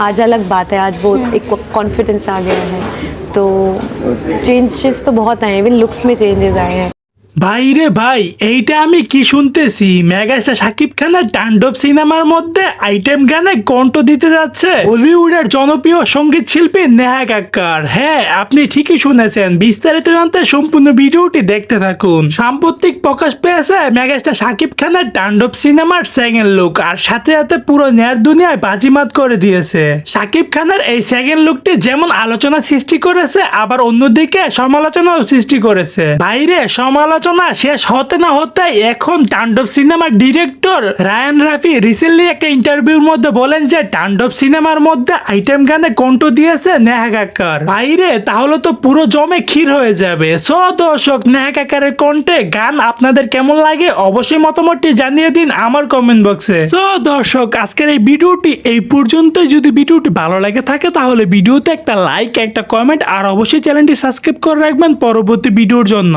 आज अलग बात है आज वो एक कॉन्फिडेंस आ गया है। तो चेंजेस तो बहुत आए हैं इवन लुक्स में चेंजेस आए हैं। ভাই রে ভাই, এইটা আমি কি শুনতেছি? মেগাস্টার সাকিব খানের টান্ডব সিনেমার মধ্যে আইটেম গানে কণ্ঠ দিতে যাচ্ছে। বলিউডের জনপ্রিয় সংগীত শিল্পী নেহা কাক্কার হ্যাঁ আপনি ঠিকই শুনেছেন। বিস্তারিত জানতে সম্পূর্ণ ভিডিওটি দেখতে থাকুন। সাম্প্রতিক প্রকাশ পেয়েছে মেগাস্টার সাকিব খানের টান্ডব সিনেমার সেকেন্ড লুক আর সাথে সাথে পুরো নেয়ার দুনিয়ায় বাজিমাত করে দিয়েছে। সাকিব খানের এই সেকেন্ড লুকটি যেমন আলোচনা সৃষ্টি করেছে, আবার অন্যদিকে সমালোচনাও সৃষ্টি করেছে। বাইরে সমালোচনা শেষ হতে না হতে এখন তাণ্ডব সিনেমার ডিরেক্টর রায়ান রাফি রিসেন্টলি একটা ইন্টারভিউর মধ্যে বলেন যে তাণ্ডব সিনেমার মধ্যে আইটেম গানে কণ্ঠ দিয়েছে নেহা কাক্কার। বাইরে তাহলে তো পুরো জমে ক্ষীর হয়ে যাবে। সো দর্শক, নেহা কাক্কারের কণ্ঠে গান আপনাদের কেমন লাগে অবশ্যই মতামতটি জানিয়ে দিন আমার কমেন্ট বক্সে তো দর্শক, আজকের এই ভিডিওটি এই পর্যন্ত যদি ভিডিওটি ভালো লাগে থাকে তাহলে ভিডিওতে একটা লাইক একটা কমেন্ট আর অবশ্যই চ্যানেলটি সাবস্ক্রাইব করে রাখবেন পরবর্তী ভিডিওর জন্য।